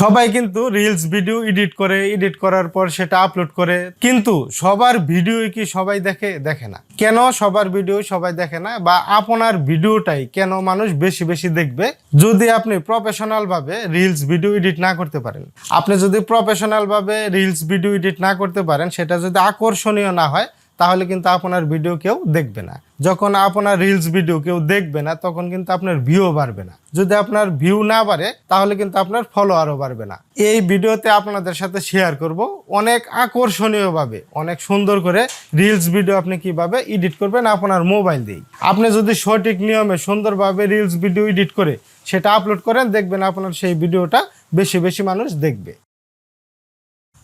সবাই কিন্তু reels video edit করে এডিট করার পর সেটা আপলোড করে। কিন্তু সবার ভিডিও কি সবাই দেখে? দেখে না। কেন সবার ভিডিও সবাই দেখে না? বা আপনার ভিডিওটাই কেন মানুষ বেশি বেশি দেখবে? যদি আপনি প্রফেশনাল ভাবে রিলস ভিডিও এডিট না করতে পারেন। আপনি যদি প্রফেশনাল ভাবে রিলস ভিডিও এডিট না করতে পারেন, সেটা যদি আকর্ষণীয় না হয় তাহলে কিন্তু আপনার ভিডিও কেউ দেখবে না। যখন আপনার রিলস ভিডিও কেউ দেখবে না, তখন কিন্তু আপনার ভিউ বাড়বে না। যদি আপনার ভিউ না বাড়ে, তাহলে কিন্তু আপনার ফলোয়ারও বাড়বে না। এই ভিডিওতে আপনাদের সাথে শেয়ার করব অনেক আকর্ষণীয়ভাবে অনেক সুন্দর করে রিলস ভিডিও আপনি কীভাবে এডিট করবেন আপনার মোবাইল দিয়ে আপনি যদি সঠিক নিয়মে সুন্দরভাবে রিলস ভিডিও এডিট করে সেটা আপলোড করেন, দেখবেন আপনার সেই ভিডিওটা বেশি বেশি মানুষ দেখবে।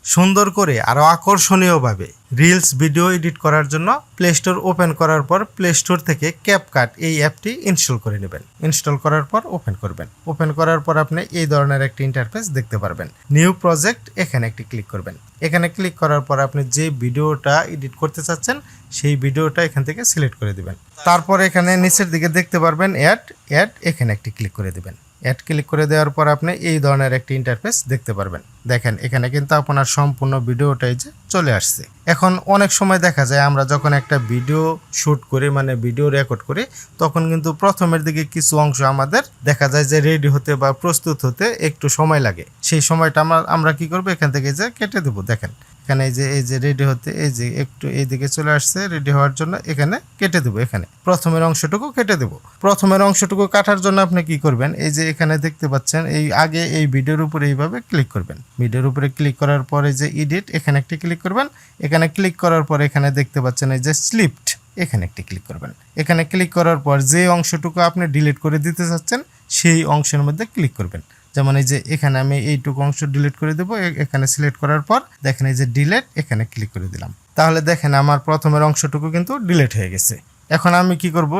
সুন্দর করে আরও আকর্ষণীয়ভাবে রিলস ভিডিও এডিট করার জন্য প্লে স্টোর ওপেন করার পর প্লে স্টোর থেকে ক্যাপকাট এই অ্যাপটি ইনস্টল করে নেবেন। ইনস্টল করার পর ওপেন করবেন। ওপেন করার পর আপনি এই ধরনের একটি ইন্টারফেস দেখতে পারবেন। নিউ প্রজেক্ট এখানে একটি ক্লিক করবেন। এখানে ক্লিক করার পর আপনি যে ভিডিওটা এডিট করতে চাচ্ছেন, সেই ভিডিওটা এখান থেকে সিলেক্ট করে দিবেন। তারপর এখানে নিচের দিকে দেখতে পারবেন অ্যাড অ্যাড এখানে একটি ক্লিক করে দিবেন। অ্যাড ক্লিক করে দেওয়ার পর আপনি এই ধরনের একটি ইন্টারফেস দেখতে পারবেন। দেখেন, এখানে কিন্তু আপনার সম্পূর্ণ ভিডিওটাই যে চলে আসছে। এখন অনেক সময় দেখা যায় আমরা যখন একটা ভিডিও শ্যুট করি মানে ভিডিও রেকর্ড করি, তখন কিন্তু প্রথমের দিকে কিছু অংশ আমাদের দেখা যায় যে রেডি হতে বা প্রস্তুত হতে একটু সময় লাগে। সেই সময়টা আমরা আমরা কি করব? এখান থেকে যে কেটে দেবো। দেখেন এখানে এই যে এই যে রেডি হতে, এই যে একটু এই দিকে চলে আসছে রেডি হওয়ার জন্য এখানে কেটে দেবো এখানে। প্রথমের অংশটুকু কেটে দেবো। প্রথমের অংশটুকু কাটার জন্য আপনি কি করবেন? এই যে এখানে দেখতে পাচ্ছেন, এই আগে এই ভিডিওর উপরে এইভাবে ক্লিক করবেন। ভিডিওর উপরে ক্লিক করার পরে যে ইডিট এখানে একটি ক্লিক করবেন। এখানে ক্লিক করার পর এখানে দেখতে পাচ্ছেন এই যে স্লিপড এখানে একটি ক্লিক করবেন। এখানে ক্লিক করার পর যে অংশটুকু আপনি ডিলিট করে দিতে চাচ্ছেন, সেই অংশের মধ্যে ক্লিক করবেন। যেমন এই যে এখানে আমি এইটুকু অংশ ডিলিট করে দেবো এখানে সিলেক্ট করার পর দেখেন এই যে ডিলেট এখানে ক্লিক করে দিলাম। তাহলে দেখেন আমার প্রথমের অংশটুকু কিন্তু ডিলেট হয়ে গেছে। এখন আমি কি করব?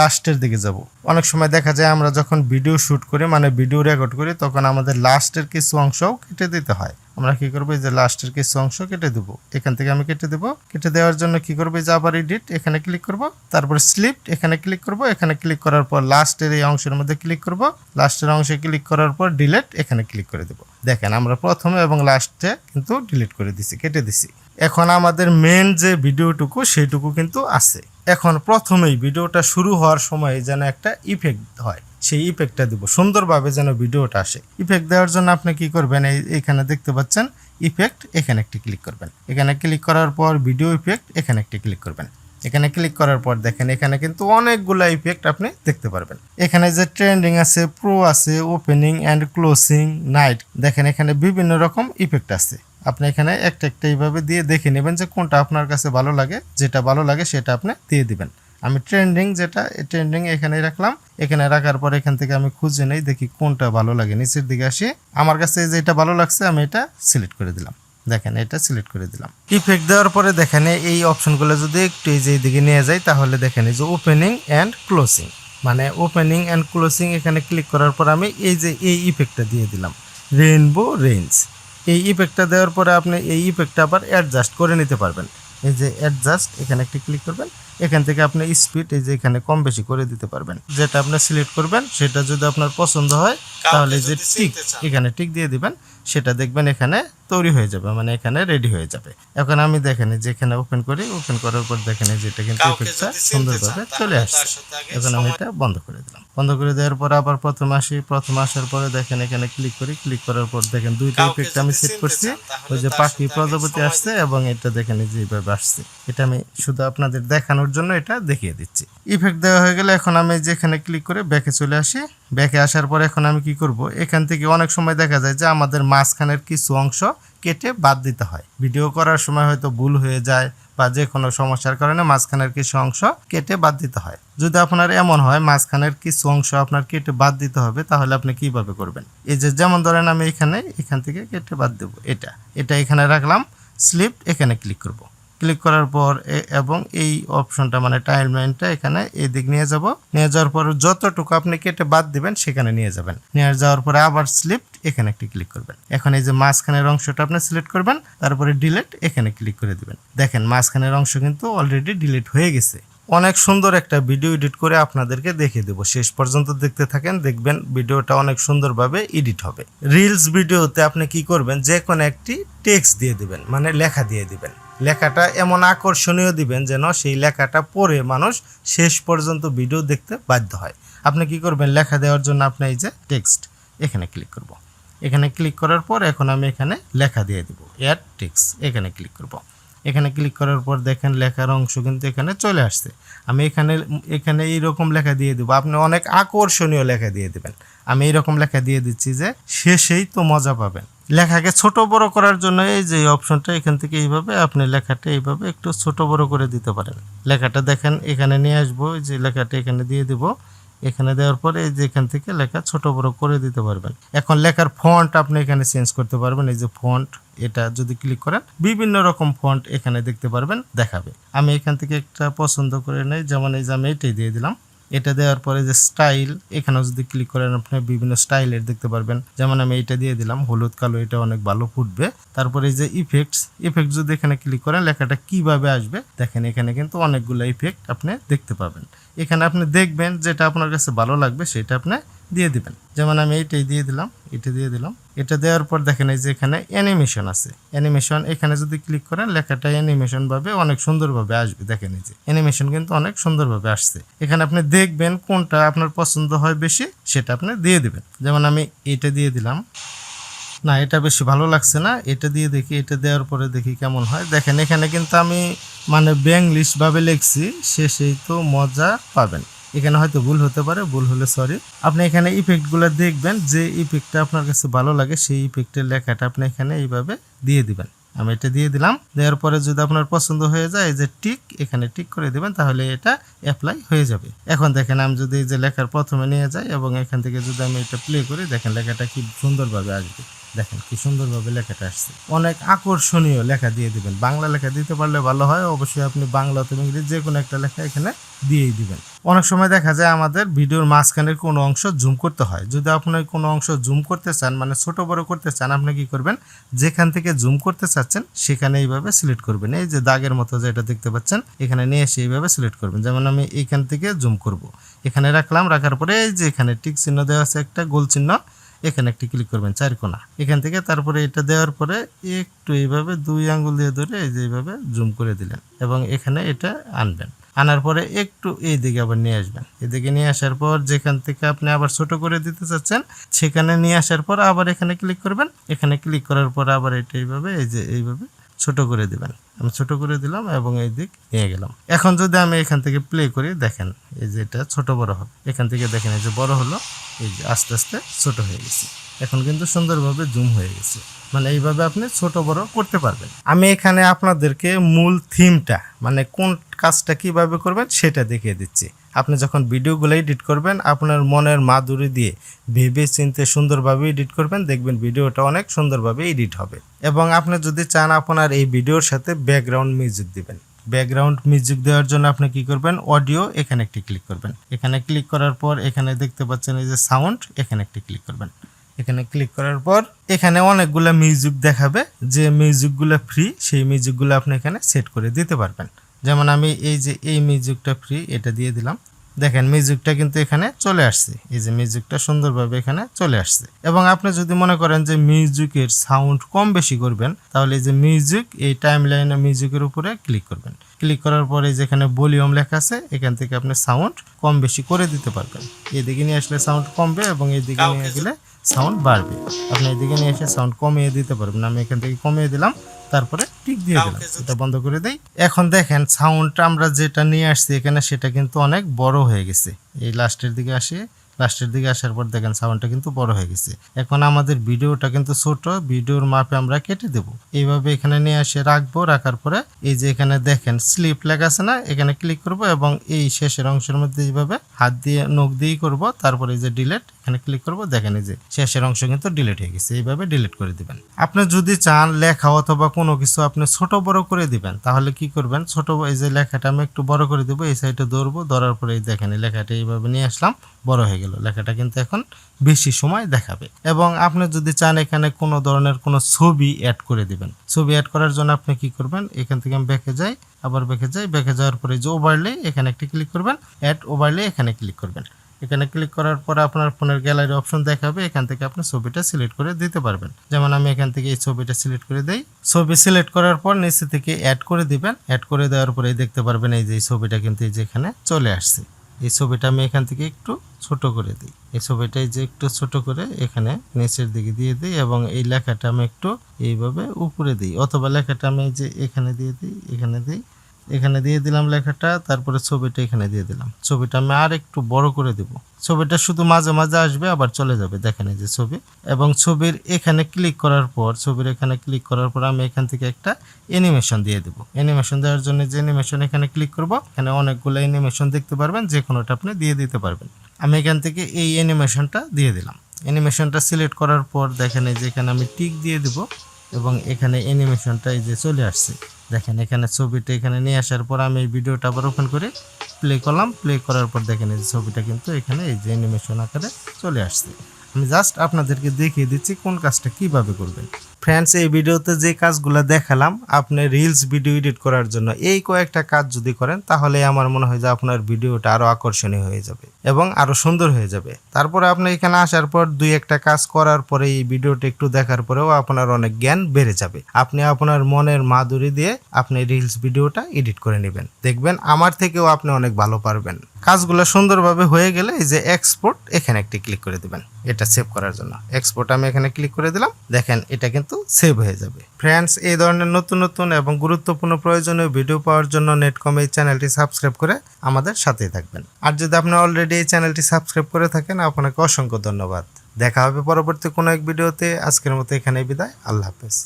লাস্টের দিকে যাব। অনেক সময় দেখা যায় আমরা যখন ভিডিও শ্যুট করি মানে ভিডিও রেকর্ড করি, তখন আমাদের লাস্টের কিছু অংশও কেটে দিতে হয়। আমরা কি করব? যে লাস্টের কিছু অংশ কেটে দেবো। এখান থেকে আমি কেটে দেবো। কেটে দেওয়ার জন্য কি করব? যে আবার এডিট এখানে ক্লিক করব। তারপর স্লিপ এখানে ক্লিক করব। এখানে ক্লিক করার পর লাস্টের এই অংশের মধ্যে ক্লিক করব। লাস্টের অংশে ক্লিক করার পর ডিলেট এখানে ক্লিক করে দেবো। দেখেন আমরা প্রথমে এবং লাস্টে কিন্তু ডিলিট করে দিছি, কেটে দিছি। এখন আমাদের মেন যে ভিডিওটুকু সেইটুকু কিন্তু আছে। এখন প্রথমেই ভিডিওটা শুরু হওয়ার সময় যেন একটা ইফেক্ট হয়, সেই ইফেক্টটা দিব। সুন্দরভাবে যেন ভিডিওটা আসে। ইফেক্ট দেওয়ার জন্য আপনি কি করবেন? এখানে দেখতে পাচ্ছেন ইফেক্ট এখানে একটি ক্লিক করবেন। এখানে ক্লিক করার পর ভিডিও ইফেক্ট এখানে একটি ক্লিক করবেন। এখানে ক্লিক করার পর দেখেন, এখানে কিন্তু অনেকগুলো ইফেক্ট আপনি দেখতে পারবেন। এখানে যে ট্রেন্ডিং আছে প্রো আছে ওপেনিং অ্যান্ড ক্লোজিং নাইট দেখেন এখানে বিভিন্ন রকম ইফেক্ট আছে। আপনি এখানে একটা একটা এইভাবে দিয়ে দেখে নেবেন যে কোনটা আপনার কাছে ভালো লাগে, যেটা ভালো লাগে সেটা আপনি দিয়ে দিবেন। আমি ট্রেন্ডিং যেটা ট্রেন্ডিং এখানে রাখলাম। এখানে রাখার পর এখান থেকে আমি খুঁজে নেই, দেখি কোনটা ভালো লাগে। নিচের দিকে আসি। আমার কাছে যেটা ভালো লাগছে, আমি এটা সিলেক্ট করে দিলাম। দেখেন, এটা সিলেক্ট করে দিলাম। ইফেক্ট দেওয়ার পরে দেখেন, এই অপশনগুলো যদি একটু এই যে দিকে নিয়ে যাই, তাহলে দেখেন, এই যে ওপেনিং অ্যান্ড ক্লোজিং মানে ওপেনিং অ্যান্ড ক্লোজিং এখানে ক্লিক করার পর আমি এই যে এই ইফেক্টটা দিয়ে দিলাম। রেইনবো রেঞ্জ এই ইফেক্টটা দেওয়ার পরে আপনি এই ইফেক্টটা আবার অ্যাডজাস্ট করে নিতে পারবেন। এই যে অ্যাডজাস্ট এখানে একটি ক্লিক করবেন। এখান থেকে আপনি স্পিড এই যে এখানে কম বেশি করে দিতে পারবেন। যেটা আপনি সিলেক্ট করবেন, সেটা যদি আপনার পছন্দ হয় তাহলে যে টিক এখানে টিক দিয়ে দিবেন সেটা দেখবেন এখানে তৈরি হয়ে যাবে মানে এখানে রেডি হয়ে যাবে। এখন আমি দেখেন এই যে এখানে ওপেন করি ওপেন করার পর দেখেন এই যে এটা কিন্তু ইফেক্টটা সুন্দরভাবে চলে আসছে। এখন আমি এটা বন্ধ করে দিলাম। বন্ধ করে দেওয়ার পর আবার প্রথম আসি প্রথম আসার পরে দেখেন এখানে ক্লিক করি ক্লিক করার পর দেখেন দুইটা ইফেক্ট আমি সেট করছি। ওই যে পাখি প্রজাপতি আসছে এবং এটা দেখেন এই যে এইভাবে আসছে। এটা আমি শুধু আপনাদের দেখানোর জন্য এটা দেখিয়ে দিচ্ছি। ইফেক্ট দেওয়া হয়ে গেলে এখন আমি যেখানে ক্লিক করে ব্যাকে চলে আসি। ব্যাকে আসার পর এখন আমি কি করব? এখান থেকে অনেক সময় দেখা যায় যে আমাদের মাঝখানের কিছু অংশ কেটে বাদ দিতে হয়। ভিডিও করার সময় হয়তো ভুল হয়ে যায় বা যে কোনো সমস্যার কারণে মাঝখানের কিছু অংশ কেটে বাদ দিতে হয়। যদি আপনার এমন হয় মাঝখানের কিছু অংশ আপনার কেটে বাদ দিতে হবে, তাহলে আপনি কীভাবে করবেন? এই যে যেমন ধরেন আমি এখানে এখান থেকে কেটে বাদ দেবো, এটা। এটা এখানে রাখলাম স্লিপ এখানে ক্লিক করব। ক্লিক করার পর এবং এই অপশনটা মানে টাইমলাইনটা এখানে এদিক নিয়ে যাব। নিয়ে যাওয়ার পর যতটুকু আপনি কেটে বাদ দিবেন সেখানে নিয়ে যাবেন। নিয়ে যাওয়ার পরে আবার স্লিপ এখানে একটি ক্লিক করবেন। এখন এই যে মাঝখানের অংশটা আপনি সিলেক্ট করবেন, তারপরে ডিলিট এখানে ক্লিক করে দিবেন। দেখেন মাঝখানের অংশ কিন্তু অলরেডি ডিলিট হয়ে গেছে। অনেক সুন্দর একটা ভিডিও এডিট করে আপনাদেরকে দেখিয়ে দেবো। শেষ পর্যন্ত দেখতে থাকেন, দেখবেন ভিডিওটা অনেক সুন্দরভাবে এডিট হবে। রিলস ভিডিওতে আপনি কি করবেন? যে কোনো একটি টেক্সট দিয়ে দিবেন মানে লেখা দিয়ে দিবেন। লেখাটা এমন আকর্ষণীয় দিবেন যেন সেই লেখাটা পড়ে মানুষ শেষ পর্যন্ত ভিডিও দেখতে বাধ্য হয়। আপনি কি করবেন? লেখা দেওয়ার জন্য আপনি এই যে টেক্সট এখানে ক্লিক করব। এখানে ক্লিক করার পর এখন আমি এখানে লেখা দিয়ে দিব। অ্যাড টেক্সট এখানে ক্লিক করব। এখানে ক্লিক করার পর দেখেন লেখার অংশ কিন্তু এখানে চলে আসছে। আমি এখানে এখানে এইরকম লেখা দিয়ে দেবো। আপনি অনেক আকর্ষণীয় লেখা দিয়ে দেবেন। আমি এইরকম লেখা দিয়ে দিচ্ছি যে শেষেই তো মজা পাবেন। লেখাকে ছোট বড় করার জন্য এই যে অপশনটা, এখান থেকে এইভাবে আপনি লেখাটা এইভাবে একটু ছোট বড় করে দিতে পারেন। লেখাটা দেখেন, এখানে নিয়ে আসব যে লেখাটা এখানে দিয়ে দিব। এখানে দেওয়ার পরে এই যে এখান থেকে লেখা ছোট বড় করে দিতে পারবেন। এখন লেখার ফন্ট আপনি এখানে চেঞ্জ করতে পারবেন। এই যে ফন্ট এটা যদি ক্লিক করেন, বিভিন্ন রকম ফন্ট এখানে দেখতে পারবেন, দেখাবে। আমি এখান থেকে একটা পছন্দ করে নেই, যেমন এই যে আমি এটাই দিয়ে দিলাম। এটা দেওয়ার পরে যে স্টাইল এখানেও যদি ক্লিক করেন আপনি বিভিন্ন স্টাইলের দেখতে পারবেন। যেমন আমি এটা দিয়ে দিলাম, হলুদ, কালো, এটা অনেক ভালো ফুটবে। তারপরে এই যে ইফেক্টস ইফেক্ট যদি এখানে ক্লিক করেন, লেখাটা কীভাবে আসবে? দেখেন এখানে কিন্তু অনেকগুলো ইফেক্ট আপনি দেখতে পাবেন। এখানে আপনি দেখবেন যেটা আপনার কাছে ভালো লাগবে, সেটা আপনি দিয়ে দিবেন। যেমন আমি এইটাই দিয়ে দিলাম, এটা দিয়ে দিলাম। এটা দেওয়ার পর দেখেন এই যে এখানে অ্যানিমেশন আছে। অ্যানিমেশন এখানে যদি ক্লিক করেন, লেখাটা অ্যানিমেশন ভাবে অনেক সুন্দরভাবে আসবে। দেখেন এই যে অ্যানিমেশন কিন্তু অনেক সুন্দরভাবে আসছে। এখানে আপনি দেখবেন কোনটা আপনার পছন্দ হয় বেশি, সেটা আপনি দিয়ে দিবেন। যেমন আমি এটা দিয়ে দিলাম। না, এটা বেশি ভালো লাগছে না। এটা দিয়ে দেখি, এটা দেওয়ার পরে দেখি কেমন হয়। দেখেন এখানে কিন্তু আমি মানে ব্যাংলিশ ভাবে লিখছি সেই তো মজা পাবেন। এখানে হয়তো ভুল হতে পারে, ভুল হলে সরি আপনি এখানে ইফেক্টগুলো দেখবেন, যে ইফেক্টটা আপনার কাছে ভালো লাগে, সেই ইফেক্টের লেখাটা আপনি এখানে এইভাবে দিয়ে দিবেন। আমি এটা দিয়ে দিলাম, দেওয়ার পরে যদি আপনার পছন্দ হয়ে যায় যে টিক এখানে টিক করে দেবেন, তাহলে এটা অ্যাপ্লাই হয়ে যাবে। এখন দেখেন আমি যদি এই যে লেখার প্রথমে নিয়ে যাই, এবং এখান থেকে যদি আমি এটা প্লে করি, দেখেন লেখাটা কি সুন্দরভাবে আসবে। দেখেন কি সুন্দরভাবে লেখাটা আসছে। অনেক আকর্ষণীয় লেখা দিয়ে দিবেন। বাংলা লেখা দিতে পারলে ভালো হয়, অবশ্যই আপনি বাংলা অথবা ইংরেজি যে কোনো একটা লেখা এখানে দিয়েই দিবেন। অনেক সময় দেখা যায় আমাদের ভিডিওর মাঝখানের কোনো অংশ জুম করতে হয়। যদি আপনি কোনো অংশ জুম করতে চান মানে ছোট বড় করতে চান, আপনি কি করবেন? যেখান থেকে জুম করতে চাচ্ছেন, সেখানে এইভাবে সিলেক্ট করবেন। এই যে দাগের মতো যেটা দেখতে পাচ্ছেন, এখানে নিয়ে এসে এইভাবে সিলেক্ট করবেন। যেমন আমি এইখান থেকে জুম করব। এখানে রাখলাম, রাখার পরে এই যে এখানে টিক চিহ্ন দেওয়া আছে, একটা গোল চিহ্ন। এখানে একটি ক্লিক করবেন, চার কোনা। এখান থেকে তারপরে এটা দেওয়ার পরে একটু এইভাবে দুই আঙ্গুল দিয়ে ধরে এই যে এইভাবে জুম করে দিলেন এবং এখানে এটা আনবেন। আনার পরে একটু এই দিকে আবার নিয়ে আসবেন। এদিকে নিয়ে আসার পর যেখান থেকে আপনি আবার ছোট করে দিতে চাচ্ছেন, সেখানে নিয়ে আসার পর আবার এখানে ক্লিক করবেন। এখানে ক্লিক করার পর আবার এটা এইভাবে, এই যে এইভাবে ছোট করে দিবেন। আমি ছোট করে দিলাম এবং এই দিক নিয়ে গেলাম। এখন যদি আমি এখান থেকে প্লে করি, দেখেন এই যে এটা ছোট বড় হবে। এখান থেকে দেখেন এই যে বড় হলো, এই যে আস্তে আস্তে ছোট হয়ে গেছে। এখন কিন্তু সুন্দরভাবে জুম হয়ে গেছে। মানে এইভাবে আপনি ছোট বড় করতে পারবেন। আমি এখানে আপনাদেরকে মূল থিমটা মানে কোন কাজটা কীভাবে করবেন সেটা দেখিয়ে দিচ্ছি। আপনি যখন ভিডিওগুলো এডিট করবেন, আপনার মনের মাধুরী দিয়ে ভেবে চিনতে সুন্দরভাবে এডিট করবেন, দেখবেন ভিডিওটা অনেক সুন্দরভাবে এডিট হবে। এবং আপনি যদি চান আপনার এই ভিডিওর সাথে ব্যাকগ্রাউন্ড মিউজিক দিবেন। ব্যাকগ্রাউন্ড মিউজিক দেওয়ার জন্য আপনি কি করবেন? অডিও, এখানে একটি ক্লিক করবেন। এখানে ক্লিক করার পর এখানে দেখতে পাচ্ছেন এই যে সাউন্ড, এখানে একটি ক্লিক করবেন। এখানে ক্লিক করার পর এখানে অনেকগুলো মিউজিক দেখাবে। যে মিউজিকগুলো ফ্রি সেই মিউজিকগুলো আপনি এখানে সেট করে দিতে পারবেন। যেমন আমি এই যে এই মিউজিকটা ফ্রি এটা দিয়ে দিলাম। দেখেন মিউজিকটা কিন্তু এখানে চলে আসছে। এই যে মিউজিকটা সুন্দরভাবে এখানে চলে আসছে। এবং আপনি যদি মনে করেন যে মিউজিকের সাউন্ড কম বেশি করবেন তাহলে এই যে মিউজিক এই টাইম লাইনে মিউজিকের উপরে ক্লিক করবেন। ক্লিক করার পরে যেখানে ভলিউম লেখা আছে এখান থেকে আপনি সাউন্ড কম বেশি করে দিতে পারবেন। এদিকে নিয়ে আসলে সাউন্ড কমবে এবং এইদিকে নিয়ে গেলে সাউন্ড বাড়বে। আপনি এদিকে নিয়ে এসে সাউন্ড কমিয়ে দিতে পারবেন। আমি এখান থেকে কমিয়ে দিলাম তারপরে টিক দিয়ে দিলাম। এটা বন্ধ করে দেই। এখন দেখেন সাউন্ডটা আমরা যেটা নিয়ে আসছি এখানে সেটা কিন্তু অনেক বড় হয়ে গেছে। এই লাস্টের দিকে আসে। লাস্টের দিকে আসার পর দেখেন সাউন্ডটা কিন্তু বড় হয়ে গেছে। এখন আমাদের ভিডিওটা কিন্তু ছোট। ভিডিওর মাপে আমরা কেটে দেব। এইভাবে এখানে নিয়ে এসে রাখব। রাখার পরে এই যে এখানে দেখেন স্লিপ লেখা আছে না? এখানে ক্লিক করব এবং এই শেষের অংশের মধ্যে এইভাবে হাত দিয়ে নখ দিয়েই করব। তারপরে এই যে ডিলেট এখানে ক্লিক করব, দেখেন যে শেষের অংশ কিন্তু ডিলিট হয়ে গেছে, এইভাবে ডিলিট করে দিবেন। আপনি যদি চান লেখা অথবা কোনো কিছু আপনি ছোট বড় করে দিবেন, তাহলে কি করবেন? ছোট এই যে লেখাটা আমি একটু বড় করে দেবো, এই সাইডে ধরবো, ধরার পরে এই দেখেন লেখাটা এইভাবে নিয়ে আসলাম, বড় হয়ে গেল। লেখাটা কিন্তু এখন বেশি সময় দেখাবে। এবং আপনি যদি চান এখানে কোনো ধরনের কোনো ছবি অ্যাড করে দিবেন, ছবি অ্যাড করার জন্য আপনি কি করবেন? এখান থেকে আমি ব্যাকে যাই, আবার ব্যাকে যাই ব্যাকে যাওয়ার পরে যে ওভারলে এখানে একটি ক্লিক করবেন অ্যাড ওভারলে এখানে ক্লিক করবেন। এখানে ক্লিক করার পরে আপনার ফোনের গ্যালারি অপশন দেখাবে, এখান থেকে আপনি ছবিটা সিলেক্ট করে দিতে পারবেন। যেমন আমি এখান থেকে এই ছবিটা সিলেক্ট করে দেই। ছবি সিলেক্ট করার পর নিচে থেকে অ্যাড করে দিবেন। অ্যাড করে দেওয়ার পরে দেখতে পারবেন এই যে ছবিটা কিন্তু এই যে এখানে চলে আসছে। এই ছবিটা আমি এখান থেকে একটু ছোট করে দিই। এই ছবিটাই যে একটু ছোট করে এখানে নিচের দিকে দিয়ে দিই এবং এই লেখাটা আমি একটু এইভাবে উপরে দিই অথবা লেখাটা আমি যে এখানে দিয়ে দিই, এখানে দিই। এখানে দিয়ে দিলাম লেখাটা, তারপরে ছবিটা এখানে দিয়ে দিলাম। ছবিটা আমি আর একটু বড় করে দিব। ছবিটা শুধু মাঝে মাঝে আসবে, আবার চলে যাবে। দেখেন এই যে ছবি। এবং ছবির এখানে ক্লিক করার পর, ছবির এখানে ক্লিক করার পর আমি এখান থেকে একটা অ্যানিমেশন দিয়ে দেব। অ্যানিমেশন দেওয়ার জন্য যে অ্যানিমেশন এখানে ক্লিক করব, এখানে অনেকগুলো অ্যানিমেশন দেখতে পারবেন যে কোনোটা আপনি দিয়ে দিতে পারবেন। আমি এখান থেকে এই অ্যানিমেশনটা দিয়ে দিলাম। অ্যানিমেশনটা সিলেক্ট করার পর দেখেন এই যে এখানে আমি টিক দিয়ে দেব, এবং এখানে অ্যানিমেশনটা এই যে চলে আসছে। দেখেন, এখানে ছবিটা এখানে নিয়ে আসার পর আমি এই ভিডিওটা আবার ওপেন করে প্লে করলাম। প্লে করার পর দেখেন, এই ছবিটা কিন্তু এখানে এই যে অ্যানিমেশন আকারে চলে আসছে। আমি জাস্ট আপনাদেরকে দেখিয়ে দিচ্ছি কোন কাজটা কীভাবে করবেন। ফ্রেন্ডস এই ভিডিওতে যে কাজগুলো দেখালাম, আপনি রিলস ভিডিও এডিট করার জন্য এই কয়েকটা কাজ যদি করেন, তাহলে আমার মনে হয় যে আপনার ভিডিওটা আরও আকর্ষণীয় হয়ে যাবে এবং আরও সুন্দর হয়ে যাবে। তারপরে আপনি এখানে আসার পর দুই একটা কাজ করার পরে এই ভিডিওটা একটু দেখার পরেও আপনার অনেক জ্ঞান বেড়ে যাবে। আপনি আপনার মনের মাধুরী দিয়ে আপনি রিলস ভিডিওটা এডিট করে নেবেন। দেখবেন আমার থেকেও আপনি অনেক ভালো পারবেন। কাজগুলো সুন্দরভাবে হয়ে গেলে এই যে এক্সপোর্ট এখানে একটি ক্লিক করে দিবেন। এটা সেভ করার জন্য। এক্সপোর্ট আমি এখানে ক্লিক করে দিলাম। দেখেন, এটা কিন্তু সেভ হয়ে যাবে। ফ্রেন্ডস এই ধরনের নতুন নতুন এবং গুরুত্বপূর্ণ প্রয়োজনীয় ভিডিও পাওয়ার জন্য নেটকম এই চ্যানেলটি সাবস্ক্রাইব করে আমাদের সাথেই থাকবেন। আর যদি আপনি অলরেডি এই চ্যানেলটি সাবস্ক্রাইব করে থাকেন, আপনাকে অসংখ্য ধন্যবাদ। দেখা হবে পরবর্তী কোনো এক ভিডিওতে আজকের মতো এখানে বিদায়। আল্লাহ হাফেজ।